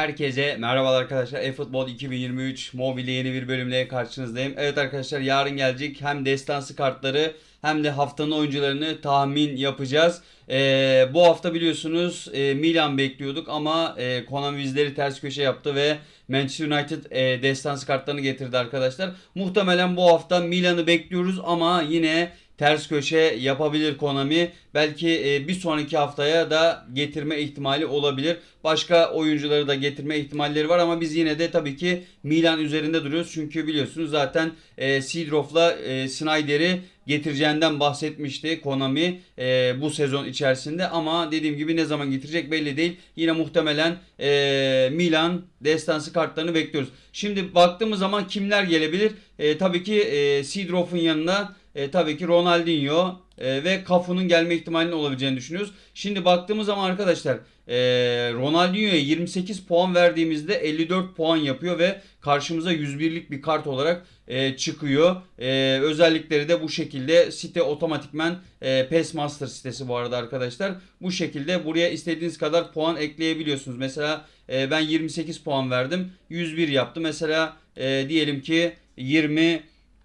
Herkese merhabalar arkadaşlar. eFootball 2023 mobilde yeni bir bölümle karşınızdayım. Evet arkadaşlar yarın gelecek hem destansı kartları hem de haftanın oyuncularını tahmin yapacağız. Ee, bu hafta biliyorsunuz e, Milan bekliyorduk ama e, Konami bizleri ters köşe yaptı ve Manchester United e, destansı kartlarını getirdi arkadaşlar. Muhtemelen bu hafta Milan'ı bekliyoruz ama yine ters köşe yapabilir Konami. Belki e, bir sonraki haftaya da getirme ihtimali olabilir. Başka oyuncuları da getirme ihtimalleri var ama biz yine de tabii ki Milan üzerinde duruyoruz. Çünkü biliyorsunuz zaten e, Seedorf'la e, Snyder'i getireceğinden bahsetmişti Konami e, bu sezon içerisinde ama dediğim gibi ne zaman getirecek belli değil. Yine muhtemelen e, Milan destansı kartlarını bekliyoruz. Şimdi baktığımız zaman kimler gelebilir? E, tabii ki e, Seedorf'un yanına e, tabii ki Ronaldinho e, ve Cafu'nun gelme ihtimalinin olabileceğini düşünüyoruz. Şimdi baktığımız zaman arkadaşlar e, Ronaldinho'ya 28 puan verdiğimizde 54 puan yapıyor ve karşımıza 101'lik bir kart olarak e, çıkıyor. E, özellikleri de bu şekilde site otomatikmen e, PES Master sitesi bu arada arkadaşlar. Bu şekilde buraya istediğiniz kadar puan ekleyebiliyorsunuz. Mesela e, ben 28 puan verdim. 101 yaptı. Mesela e, diyelim ki 20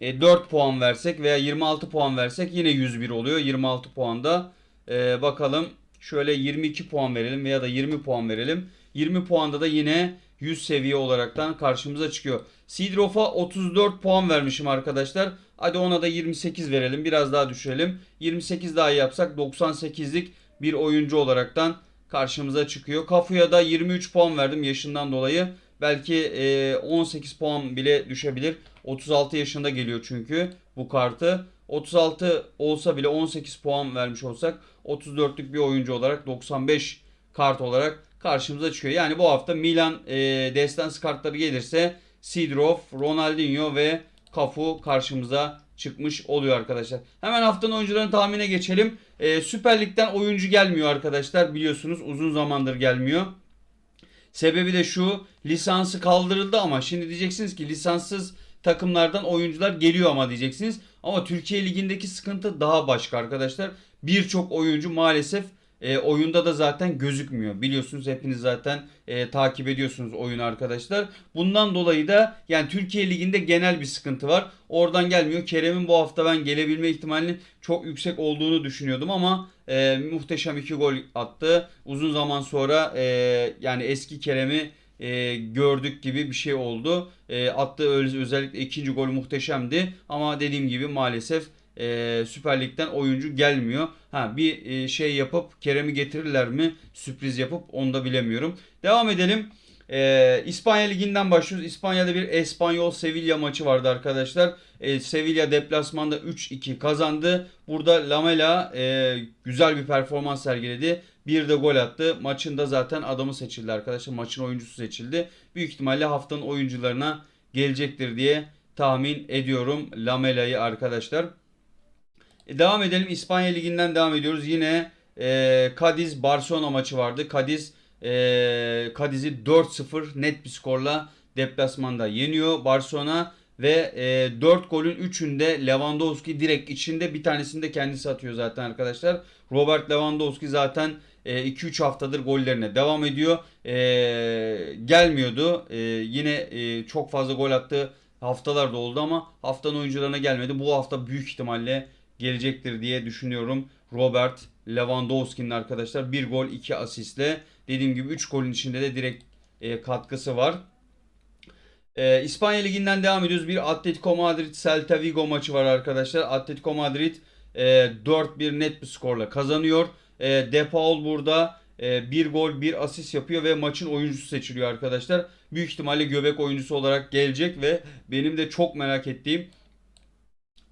e, 4 puan versek veya 26 puan versek yine 101 oluyor. 26 puanda e, bakalım şöyle 22 puan verelim veya da 20 puan verelim. 20 puanda da yine 100 seviye olaraktan karşımıza çıkıyor. Sidrof'a 34 puan vermişim arkadaşlar. Hadi ona da 28 verelim. Biraz daha düşürelim. 28 daha yapsak 98'lik bir oyuncu olaraktan karşımıza çıkıyor. Kafu'ya da 23 puan verdim yaşından dolayı. Belki e, 18 puan bile düşebilir. 36 yaşında geliyor çünkü bu kartı. 36 olsa bile 18 puan vermiş olsak 34'lük bir oyuncu olarak 95 kart olarak karşımıza çıkıyor. Yani bu hafta Milan e, destansı kartları gelirse Sidorf, Ronaldinho ve Cafu karşımıza çıkmış oluyor arkadaşlar. Hemen haftanın oyuncularını tahmine geçelim. E, Süper Lig'den oyuncu gelmiyor arkadaşlar biliyorsunuz uzun zamandır gelmiyor. Sebebi de şu lisansı kaldırıldı ama şimdi diyeceksiniz ki lisanssız takımlardan oyuncular geliyor ama diyeceksiniz. Ama Türkiye Ligi'ndeki sıkıntı daha başka arkadaşlar. Birçok oyuncu maalesef e, oyunda da zaten gözükmüyor. Biliyorsunuz hepiniz zaten e, takip ediyorsunuz oyunu arkadaşlar. Bundan dolayı da yani Türkiye Ligi'nde genel bir sıkıntı var. Oradan gelmiyor. Kerem'in bu hafta ben gelebilme ihtimalinin çok yüksek olduğunu düşünüyordum ama e, muhteşem iki gol attı. Uzun zaman sonra e, yani eski Kerem'i e, gördük gibi bir şey oldu. E, attığı öz- özellikle ikinci gol muhteşemdi ama dediğim gibi maalesef e, Süper Lig'den oyuncu gelmiyor. Ha bir e, şey yapıp Kerem'i getirirler mi? Sürpriz yapıp onu da bilemiyorum. Devam edelim. E, İspanya Ligi'nden başlıyoruz. İspanya'da bir Espanyol Sevilla maçı vardı arkadaşlar. E, Sevilla deplasmanda 3-2 kazandı. Burada Lamela e, güzel bir performans sergiledi. Bir de gol attı. Maçında zaten adamı seçildi arkadaşlar. Maçın oyuncusu seçildi. Büyük ihtimalle haftanın oyuncularına gelecektir diye tahmin ediyorum Lamela'yı arkadaşlar. E, devam edelim. İspanya Ligi'nden devam ediyoruz. Yine e, Cadiz Barcelona maçı vardı. Cadiz e, Cadiz'i 4-0 net bir skorla deplasmanda yeniyor Barcelona ve e, 4 golün 3'ünde Lewandowski direkt içinde bir tanesini de kendisi atıyor zaten arkadaşlar. Robert Lewandowski zaten 2-3 haftadır gollerine devam ediyor. E, gelmiyordu. E, yine e, çok fazla gol attığı haftalar da oldu ama haftanın oyuncularına gelmedi. Bu hafta büyük ihtimalle gelecektir diye düşünüyorum. Robert Lewandowski'nin arkadaşlar 1 gol 2 asistle dediğim gibi 3 golün içinde de direkt e, katkısı var. E, İspanya Ligi'nden devam ediyoruz. Bir Atletico Madrid Celta Vigo maçı var arkadaşlar. Atletico Madrid e, 4-1 net bir skorla kazanıyor. E, De Paul burada e, bir gol bir asist yapıyor ve maçın oyuncusu seçiliyor arkadaşlar. Büyük ihtimalle göbek oyuncusu olarak gelecek ve benim de çok merak ettiğim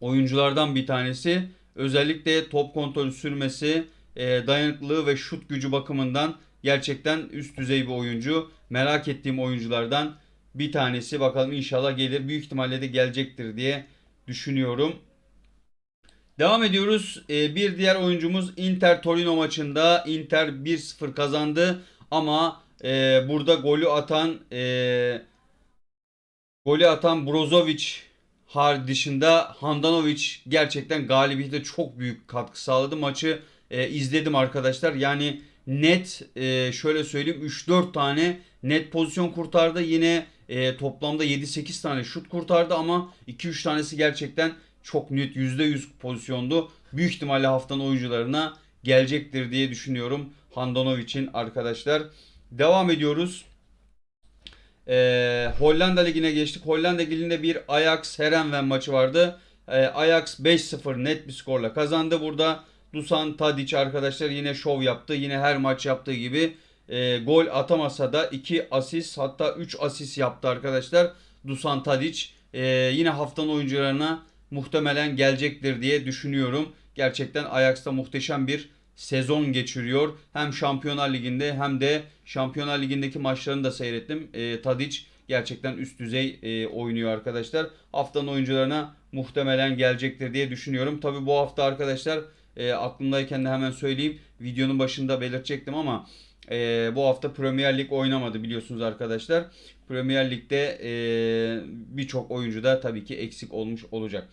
oyunculardan bir tanesi. Özellikle top kontrolü sürmesi, e, dayanıklılığı ve şut gücü bakımından gerçekten üst düzey bir oyuncu. Merak ettiğim oyunculardan bir tanesi. Bakalım inşallah gelir. Büyük ihtimalle de gelecektir diye düşünüyorum. Devam ediyoruz. E, bir diğer oyuncumuz Inter Torino maçında Inter 1-0 kazandı ama e, burada golü atan e, golü atan Brozovic har dışında Handanovic gerçekten galibiyete çok büyük katkı sağladı. Maçı e, izledim arkadaşlar. Yani net e, şöyle söyleyeyim 3-4 tane net pozisyon kurtardı. Yine e, toplamda 7-8 tane şut kurtardı ama 2-3 tanesi gerçekten çok net %100 pozisyondu. Büyük ihtimalle haftanın oyuncularına gelecektir diye düşünüyorum Handanovic'in arkadaşlar. Devam ediyoruz. Ee, Hollanda Ligi'ne geçtik. Hollanda Ligi'nde bir Ajax Herenveen maçı vardı. Ee, Ajax 5-0 net bir skorla kazandı. Burada Dusan Tadic arkadaşlar yine şov yaptı. Yine her maç yaptığı gibi e, gol atamasa da 2 asist hatta 3 asist yaptı arkadaşlar. Dusan Tadic e, yine haftanın oyuncularına muhtemelen gelecektir diye düşünüyorum. Gerçekten Ajax'ta muhteşem bir sezon geçiriyor. Hem Şampiyonlar Ligi'nde hem de Şampiyonlar Ligi'ndeki maçlarını da seyrettim. E, Tadic gerçekten üst düzey e, oynuyor arkadaşlar. Haftanın oyuncularına muhtemelen gelecektir diye düşünüyorum. Tabi bu hafta arkadaşlar e, aklımdayken de hemen söyleyeyim. Videonun başında belirtecektim ama e, bu hafta Premier Lig oynamadı biliyorsunuz arkadaşlar. Premier Lig'de e, birçok oyuncu da tabii ki eksik olmuş olacak.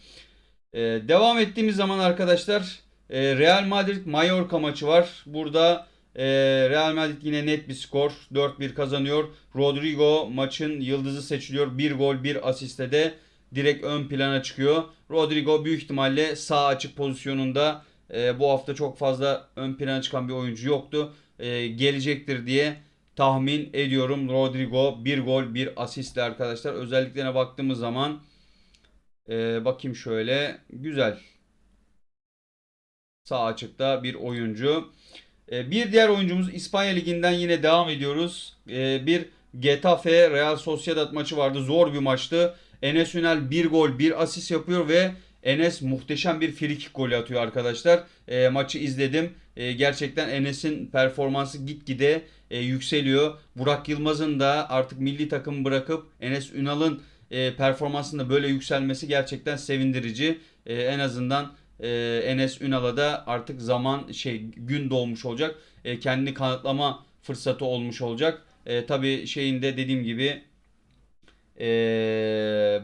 E, devam ettiğimiz zaman arkadaşlar e, Real Madrid Mallorca maçı var. Burada e, Real Madrid yine net bir skor. 4-1 kazanıyor. Rodrigo maçın yıldızı seçiliyor. 1 gol 1 asiste de direkt ön plana çıkıyor. Rodrigo büyük ihtimalle sağ açık pozisyonunda e, bu hafta çok fazla ön plana çıkan bir oyuncu yoktu. E, gelecektir diye tahmin ediyorum. Rodrigo 1 gol 1 asistle arkadaşlar. Özelliklerine baktığımız zaman e, bakayım şöyle. Güzel. Sağ açıkta bir oyuncu. E, bir diğer oyuncumuz İspanya Ligi'nden yine devam ediyoruz. E, bir Getafe Real Sociedad maçı vardı. Zor bir maçtı. Enes Ünal 1 gol 1 asist yapıyor ve Enes muhteşem bir frikik golü atıyor arkadaşlar. E, maçı izledim. E, gerçekten Enes'in performansı gitgide e, yükseliyor. Burak Yılmaz'ın da artık milli takım bırakıp Enes Ünal'ın e, performansında böyle yükselmesi gerçekten sevindirici. E, en azından e, Enes Ünal'a da artık zaman şey gün doğmuş olacak. E, kendini kanıtlama fırsatı olmuş olacak. E, tabii şeyinde dediğim gibi e,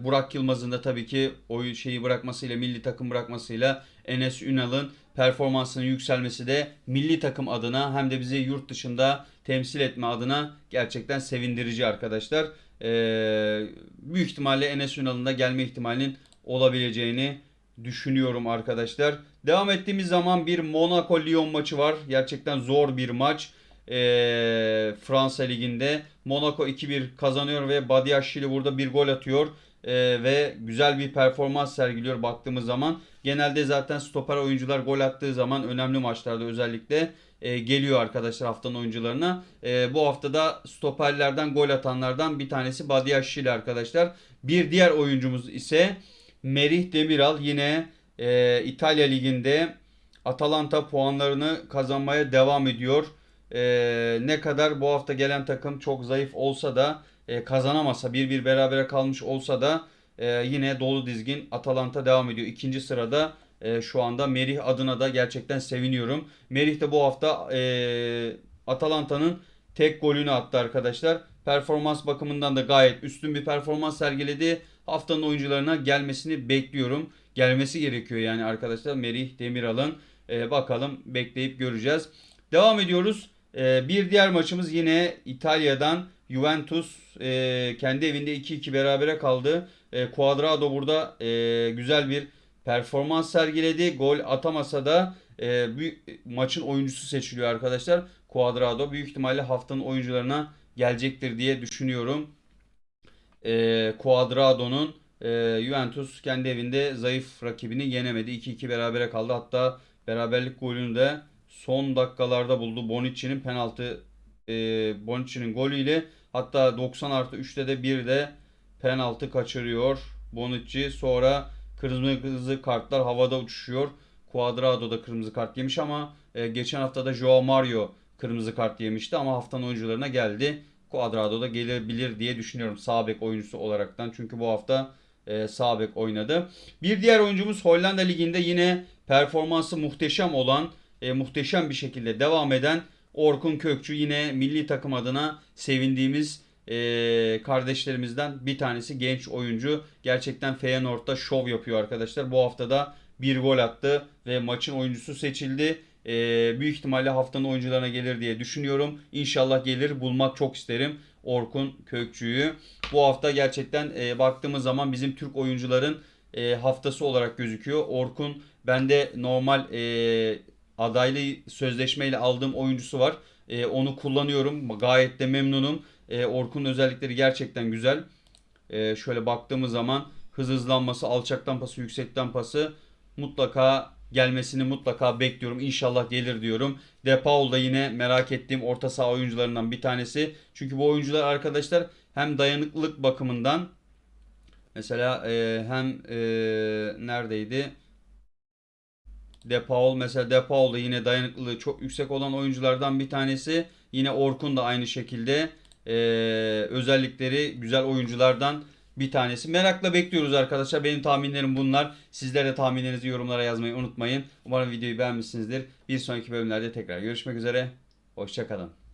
Burak Yılmaz'ın da tabii ki o şeyi bırakmasıyla milli takım bırakmasıyla Enes Ünal'ın performansının yükselmesi de milli takım adına hem de bizi yurt dışında temsil etme adına gerçekten sevindirici arkadaşlar. E, büyük ihtimalle Enes Ünal'ın da gelme ihtimalinin olabileceğini düşünüyorum arkadaşlar. Devam ettiğimiz zaman bir Monaco Lyon maçı var. Gerçekten zor bir maç. Ee, Fransa Ligi'nde Monaco 2-1 kazanıyor ve Badiashile burada bir gol atıyor. Ee, ve güzel bir performans sergiliyor baktığımız zaman. Genelde zaten stoper oyuncular gol attığı zaman önemli maçlarda özellikle e, geliyor arkadaşlar haftanın oyuncularına. E, bu haftada stoperlerden gol atanlardan bir tanesi Badiashile arkadaşlar. Bir diğer oyuncumuz ise Merih Demiral yine e, İtalya Ligi'nde Atalanta puanlarını kazanmaya devam ediyor. E, ne kadar bu hafta gelen takım çok zayıf olsa da e, kazanamasa 1-1 berabere kalmış olsa da e, yine dolu dizgin Atalanta devam ediyor. İkinci sırada e, şu anda Merih adına da gerçekten seviniyorum. Merih de bu hafta e, Atalanta'nın tek golünü attı arkadaşlar. Performans bakımından da gayet üstün bir performans sergiledi. Haftanın oyuncularına gelmesini bekliyorum. Gelmesi gerekiyor yani arkadaşlar Merih Demiral'ın. Ee, bakalım bekleyip göreceğiz. Devam ediyoruz. Ee, bir diğer maçımız yine İtalya'dan Juventus e, kendi evinde 2-2 berabere kaldı. E, Cuadrado burada e, güzel bir performans sergiledi. Gol atamasa da e, maçın oyuncusu seçiliyor arkadaşlar. Cuadrado büyük ihtimalle haftanın oyuncularına gelecektir diye düşünüyorum. Cuadrado'nun Juventus kendi evinde zayıf rakibini yenemedi. 2-2 berabere kaldı. Hatta beraberlik golünü de son dakikalarda buldu. Bonucci'nin penaltı e, Bonucci'nin golüyle hatta 90 artı 3'te de bir de penaltı kaçırıyor. Bonucci sonra kırmızı kartlar havada uçuşuyor. Cuadrado da kırmızı kart yemiş ama e, geçen hafta da Joao Mario kırmızı kart yemişti ama haftanın oyuncularına geldi. Cuadrado da gelebilir diye düşünüyorum sağ bek oyuncusu olaraktan. Çünkü bu hafta e, sağ bek oynadı. Bir diğer oyuncumuz Hollanda Ligi'nde yine performansı muhteşem olan, e, muhteşem bir şekilde devam eden Orkun Kökçü yine milli takım adına sevindiğimiz e, kardeşlerimizden bir tanesi genç oyuncu. Gerçekten Feyenoord'da şov yapıyor arkadaşlar. Bu hafta da bir gol attı ve maçın oyuncusu seçildi. e, büyük ihtimalle haftanın oyuncularına gelir diye düşünüyorum. İnşallah gelir. Bulmak çok isterim. Orkun Kökçü'yü. Bu hafta gerçekten e, baktığımız zaman bizim Türk oyuncuların e, haftası olarak gözüküyor. Orkun bende normal e, adaylı sözleşmeyle aldığım oyuncusu var. E, onu kullanıyorum. Gayet de memnunum. E, Orkun özellikleri gerçekten güzel. E, şöyle baktığımız zaman hız hızlanması, alçaktan pası, yüksekten pası mutlaka gelmesini mutlaka bekliyorum. İnşallah gelir diyorum. De Paul da yine merak ettiğim orta saha oyuncularından bir tanesi. Çünkü bu oyuncular arkadaşlar hem dayanıklılık bakımından mesela e, hem e, neredeydi? De Paul mesela De Paul da yine dayanıklılığı çok yüksek olan oyunculardan bir tanesi. Yine Orkun da aynı şekilde e, özellikleri güzel oyunculardan bir tanesi. Merakla bekliyoruz arkadaşlar. Benim tahminlerim bunlar. Sizler de tahminlerinizi yorumlara yazmayı unutmayın. Umarım videoyu beğenmişsinizdir. Bir sonraki bölümlerde tekrar görüşmek üzere. Hoşçakalın.